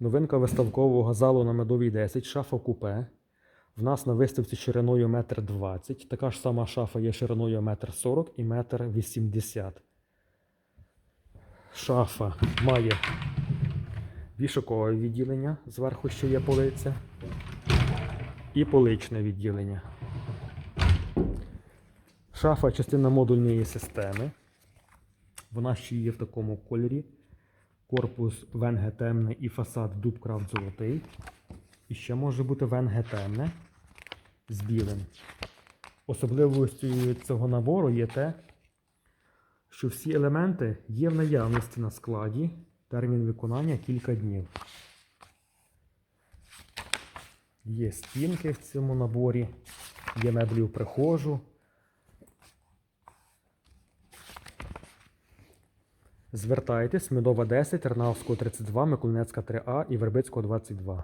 Новинка виставкового залу на медовій 10, шафа купе. В нас на виставці шириною 1,20 м. Така ж сама шафа є шириною 1,40 м і 1,80 м. Шафа має вішакове відділення, зверху ще є полиця. І поличне відділення. Шафа частина модульної системи. Вона ще є в такому кольорі. Корпус венге темне і фасад дубкрафт золотий. І ще може бути венге темне з білим. Особливостю цього набору є те, що всі елементи є в наявності на складі. Термін виконання кілька днів. Є стінки в цьому наборі, є меблі в прихожу. Звертайтесь, Медова 10, Тернавського 32, Миколинецька 3А і Вербицького 22.